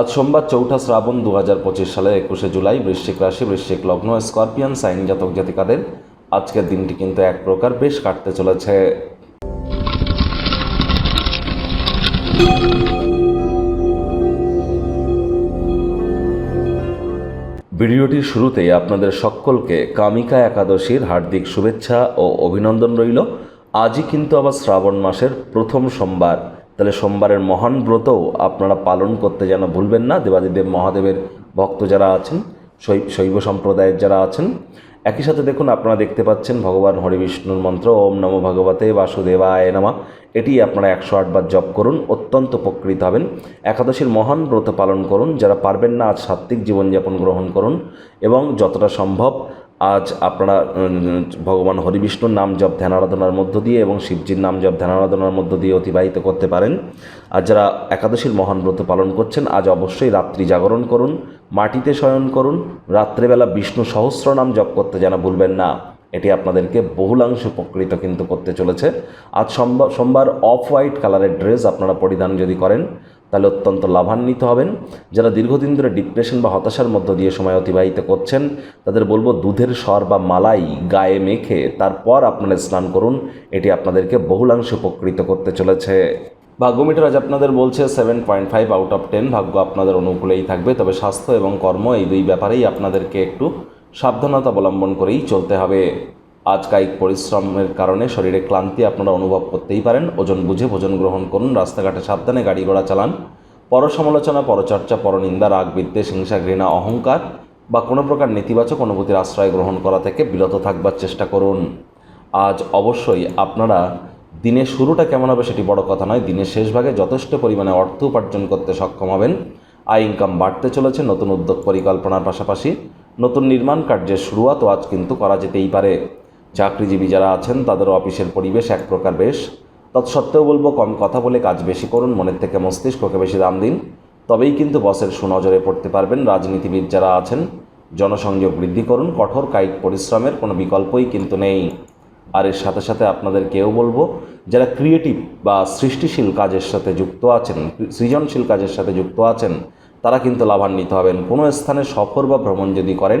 আজ সোমবার চৌঠা শ্রাবণ দু হাজার পঁচিশ সালের একুশে জুলাই বৃশ্চিক রাশি, বৃশ্চিক লগ্ন, স্করপিয়ান, সাইন জাতক জাতিকাদের আজকের দিনটি কিন্তু এক প্রকার বেশ কাটতে চলেছে। ভিডিওটির শুরুতেই আপনাদের সকলকে কামিকা একাদশীর হার্দিক শুভেচ্ছা ও অভিনন্দন রইল। আজই কিন্তু আবার শ্রাবণ মাসের প্রথম সোমবার। তাহলে সোমবারের মহান ব্রতও আপনারা পালন করতে যেন ভুলবেন না। দেবাদিদেব মহাদেবের ভক্ত যারা আছেন শৈব সম্প্রদায়ের যারা আছেন, একই সাথে দেখুন আপনারা দেখতে পাচ্ছেন ভগবান হরিবিষ্ণুর মন্ত্র, ওম নমো ভগবতে বাসুদেবায় নামা। এটি আপনারা একশো আটবার জপ করুন, অত্যন্ত উপকৃত হবেন। একাদশীর মহান ব্রত পালন করুন, যারা পারবেন না আজ সাত্ত্বিক জীবনযাপন গ্রহণ করুন, এবং যতটা সম্ভব আজ আপনারা ভগবান হরিবিষ্ণুর নাম জপ ধ্যান আরাধনার মধ্য দিয়ে এবং শিবজির নাম জপ ধ্যান আরাধনার মধ্য দিয়ে অতিবাহিত করতে পারেন। আর যারা একাদশীর মহান ব্রত পালন করছেন, আজ অবশ্যই রাত্রি জাগরণ করুন, মাটিতে শয়ন করুন, রাত্রেবেলা বিষ্ণু সহস্র নাম জপ করতে যেন ভুলবেন না। এটি আপনাদেরকে বহুলাংশ উপকৃত কিন্তু করতে চলেছে। আজ সোমবার সোমবার অফ হোয়াইট কালারের ড্রেস আপনারা পরিধান যদি করেন তাহলে অত্যন্ত লাভান্বিত হবেন। যারা দীর্ঘদিন ধরে ডিপ্রেশন বা হতাশার মধ্য দিয়ে সময় অতিবাহিত করছেন, তাদের বলব দুধের স্বর বা মালাই গায়ে মেখে তারপর আপনারা স্নান করুন। এটি আপনাদেরকে বহুলাংশে উপকৃত করতে চলেছে। ভাগ্যমিটার আজ আপনাদের বলছে seven point five out of ten ভাগ্য আপনাদের অনুকূলেই থাকবে, তবে স্বাস্থ্য এবং কর্ম এই দুই ব্যাপারেই আপনাদেরকে একটু সাবধানতা অবলম্বন করেই চলতে হবে। আজ কায়িক পরিশ্রমের কারণে শরীরে ক্লান্তি আপনারা অনুভব করতেই পারেন। ওজন বুঝে ভোজন গ্রহণ করুন, রাস্তাঘাটে সাবধানে গাড়ি ঘোড়া চালান। পর সমালোচনা পরচর্চা, পরনিন্দা, রাগ, বিদ্বেষ, হিংসা, ঘৃণা, অহংকার বা কোনো প্রকার নেতিবাচক অনুভূতির আশ্রয় গ্রহণ করা থেকে বিরত থাকবার চেষ্টা করুন। আজ অবশ্যই আপনারা দিনের শুরুটা কেমন হবে সেটি বড় কথা নয়। দিনের শেষ ভাগে যথেষ্ট পরিমাণে অর্থ উপার্জন করতে সক্ষম হবেন। আয় ইনকাম বাড়তে চলেছে, নতুন উদ্যোগ পরিকল্পনার পাশাপাশি নতুন নির্মাণ কার্যের শুরুয়াতও আজ কিন্তু করা যেতেই পারে। চাকরিজীবী যারা আছেন তাদের অফিসের পরিবেশ এক প্রকার বেশ। তৎসত্ত্বেও বলব, কম কথা বলে কাজ বেশি করুন, মনের থেকে মস্তিষ্ককে বেশি দাম দিন। তবেই কিন্তু বসের সুনজরে পড়তে পারবেন রাজনীতিবিদ যারা আছেন। জনসংযোগ বৃদ্ধি করুন, কঠোর কায়িক পরিশ্রমের কোনো বিকল্পই কিন্তু নেই। আর এর সাথে সাথে আপনাদের কেউ বলব, যারা ক্রিয়েটিভ বা সৃষ্টিশীল কাজের সাথে যুক্ত আছেন, সৃজনশীল কাজের সাথে যুক্ত আছেন, তারা কিন্তু লাভান্বিত হবেন। কোনো স্থানে সফর বা ভ্রমণ যদি করেন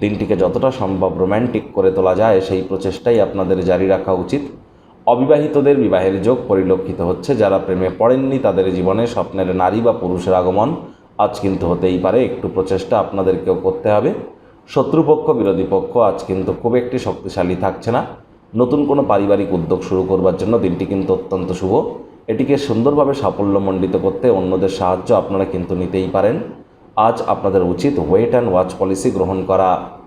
দিনটিকে যতটা সম্ভব রোম্যান্টিক করে তোলা যায়, সেই প্রচেষ্টাই আপনাদের জারি রাখা উচিত। অবিবাহিতদের বিবাহের যোগ পরিলক্ষিত হচ্ছে, যারা প্রেমে পড়েননি তাদের জীবনে স্বপ্নের নারী বা পুরুষের আগমন আজ কিন্তু হতেই পারে, একটু প্রচেষ্টা আপনাদেরকেও করতে হবে। শত্রুপক্ষ, বিরোধী পক্ষ, আজ কিন্তু খুব একটি শক্তিশালী থাকছে না। নতুন কোনো পারিবারিক উদ্যোগ শুরু করবার জন্য দিনটি কিন্তু অত্যন্ত শুভ। এটিকে সুন্দরভাবে সাফল্যমণ্ডিত করতে অন্যদের সাহায্য আপনারা কিন্তু নিতেই পারেন। আজ আপনাদের উচিত ওয়েট অ্যান্ড ওয়াচ পলিসি গ্রহণ করা।